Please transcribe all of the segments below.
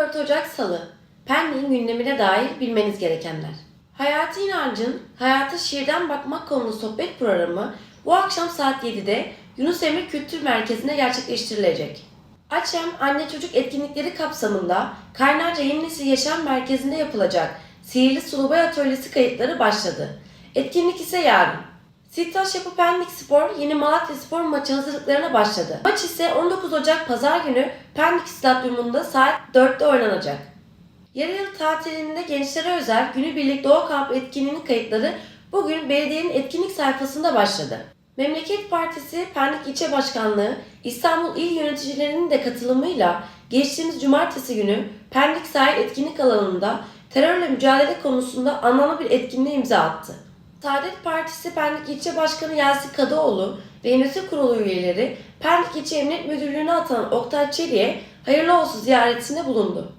14 Ocak Salı. Pendik'in gündemine dair bilmeniz gerekenler. Hayati İnancın Hayata Şiirden Bakmak konulu sohbet programı bu akşam saat 7'de Yunus Emre Kültür Merkezi'nde gerçekleştirilecek. Açem Anne Çocuk etkinlikleri kapsamında Kaynarca Yeni Nesil Yaşam Merkezi'nde yapılacak Sihirli Sulubay Atölyesi kayıtları başladı. Etkinlik ise yarın. Sitaş Yapı Pendik Spor yeni Malatya Spor maçı hazırlıklarına başladı. Maç ise 19 Ocak Pazar günü Pendik Stadyumunda saat 4'te oynanacak. Yarı yıl tatilinde gençlere özel günübirlik Doğu Kamp etkinliğinin kayıtları bugün belediyenin etkinlik sayfasında başladı. Memleket Partisi Pendik İlçe Başkanlığı İstanbul İl Yöneticilerinin de katılımıyla geçtiğimiz cumartesi günü Pendik Sahil Etkinlik Alanı'nda terörle mücadele konusunda anlamlı bir etkinliğe imza attı. Saadet Partisi Pendik İlçe Başkanı Yasin Kadıoğlu ve yönetim kurulu üyeleri Pendik İlçe Emniyet Müdürlüğü'ne atanan Oktay Çelik'e hayırlı olsun ziyaretinde bulundu.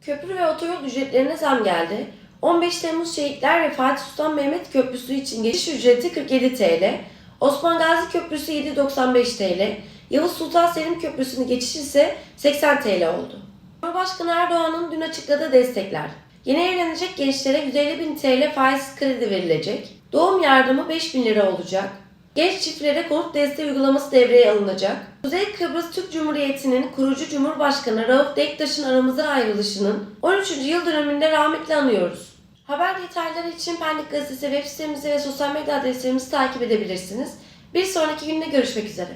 Köprü ve otoyol ücretlerine zam geldi. 15 Temmuz Şehitler ve Fatih Sultan Mehmet Köprüsü için geçiş ücreti 47 TL, Osman Gazi Köprüsü 795 TL, Yavuz Sultan Selim Köprüsü'nün geçişi ise 80 TL oldu. Cumhurbaşkanı Erdoğan'ın dün açıkladığı destekler. Yeni evlenecek gençlere 150 bin TL faiz kredi verilecek. Doğum yardımı 5 bin lira olacak. Genç çiftlere konut desteği uygulaması devreye alınacak. Kuzey Kıbrıs Türk Cumhuriyeti'nin kurucu Cumhurbaşkanı Rauf Denktaş'ın aramızdan ayrılışının 13. yıl dönümünde rahmetle anıyoruz. Haber detayları için Pendik Gazetesi web sitemizi ve sosyal medya adreslerimizi takip edebilirsiniz. Bir sonraki günde görüşmek üzere.